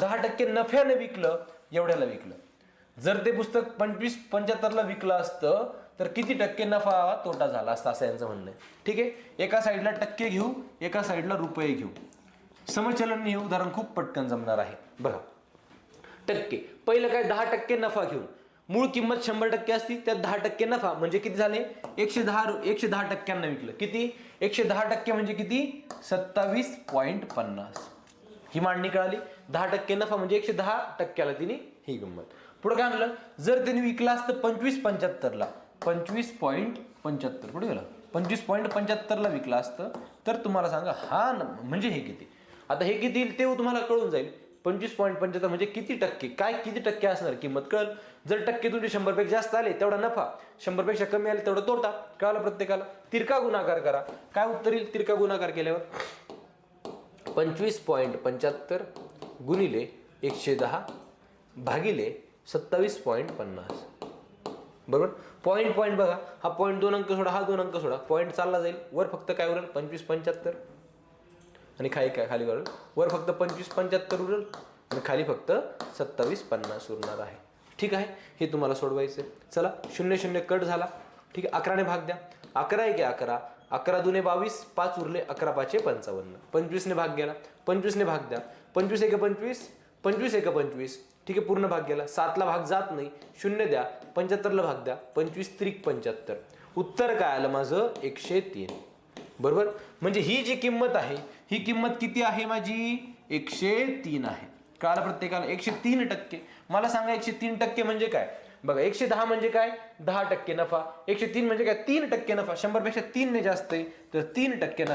दहा टक्के नफ्याने विकलं एवढ्याला विकलं. जर ते पुस्तक पंचवीस पंच्याहत्तरला विकलं असतं तर किती टक्के नफा तोटा झाला असता असं यांचं म्हणणं आहे. ठीक आहे? एका साईडला टक्के घेऊ एका साईडला रुपये घेऊ. समचलन हे उदाहरण खूप पटकन जमणार आहे. बघा. टक्के. पहिलं काय? दहा टक्के नफा घेऊन. मूळ किंमत शंभर टक्के असती त्यात दहा टक्के नफा. म्हणजे किती झाले? एकशे दहा एकशे दहा टक्क्यांना विकलं. किती? एकशे दहा टक्के म्हणजे किती? सत्तावीस पॉईंट पन्नास. ही मांडणी कळाली. दहा टक्के नफा म्हणजे एकशे दहा टक्क्याला तिने ही किंमत पुढे काय म्हणलं? जर त्यांनी विकला असतं पंचवीस पंच्याहत्तरला. पंचवीस पॉईंट पंच्याहत्तर. कुठे गेलं? पंचवीस पॉईंट पंच्याहत्तरला विकला असतं. तर तुम्हाला सांगा हा म्हणजे हे किती? आता हे किती येईल ते तुम्हाला कळून जाईल. पंचवीस पॉईंट पंच्याहत्तर म्हणजे किती टक्के? काय किती टक्के असणार? किंमत कळल. जर टक्के तुमचे शंभरपेक्षा जास्त आले तेवढा नफा. शंभरपेक्षा कमी आले तेवढा तोटा. कळाला प्रत्येकाला? तिरका गुणाकार करा. काय उत्तर येईल? तिरका गुणाकार केल्यावर? पंचवीस पॉईंट पंच्याहत्तर गुणिले एकशे दहा भागिले सत्तावीस पॉईंट पन्नास. बरोबर? पॉईंट पॉईंट बघा. हा पॉईंट दोन अंक सोडा हा दोन अंक सोडा. पॉईंट चालला जाईल. वर फक्त काय उरेल? पंचवीस पंच्याहत्तर. आणि खाली काय? खाली उरेल? वर फक्त पंचवीस पंच्याहत्तर उरेल. आणि खाली फक्त सत्तावीस पन्नास उरणार आहे. ठीक आहे? हे तुम्हाला सोडवायचं आहे. चला शून्य शून्य कट झाला. ठीक आहे अकराने भाग द्या. अकरा एक अकरा. अकरा दुने बावीस पाच उरले अकरा पाचशे पंचावन्न. पंचवीसने भाग गेला. पंचवीसने भाग द्या. पंचवीस एक पंचवीस पंचवीस एक पंचवीस. ठीक आहे पूर्ण भाग गेला. सातला भाग जात नाही. शून्य द्या. पंच्याहत्तरला भाग द्या. पंचवीस त्रिक पंच्याहत्तर. उत्तर काय आलं माझं? एकशे तीन. बरोबर? म्हणजे ही जी किंमत आहे ही किंमत किती आहे माझी? एकशे तीन आहे. कळालं प्रत्येकाला एकशे तीन टक्के. मला सांगा एकशे तीन टक्के म्हणजे काय? बघा एकशे दहा म्हणजे काय? दहा टक्के नफा. एकशे तीन म्हणजे काय? तीन टक्के नफा. शंभरपेक्षा तीनने जास्त आहे तर तीन टक्के नफा.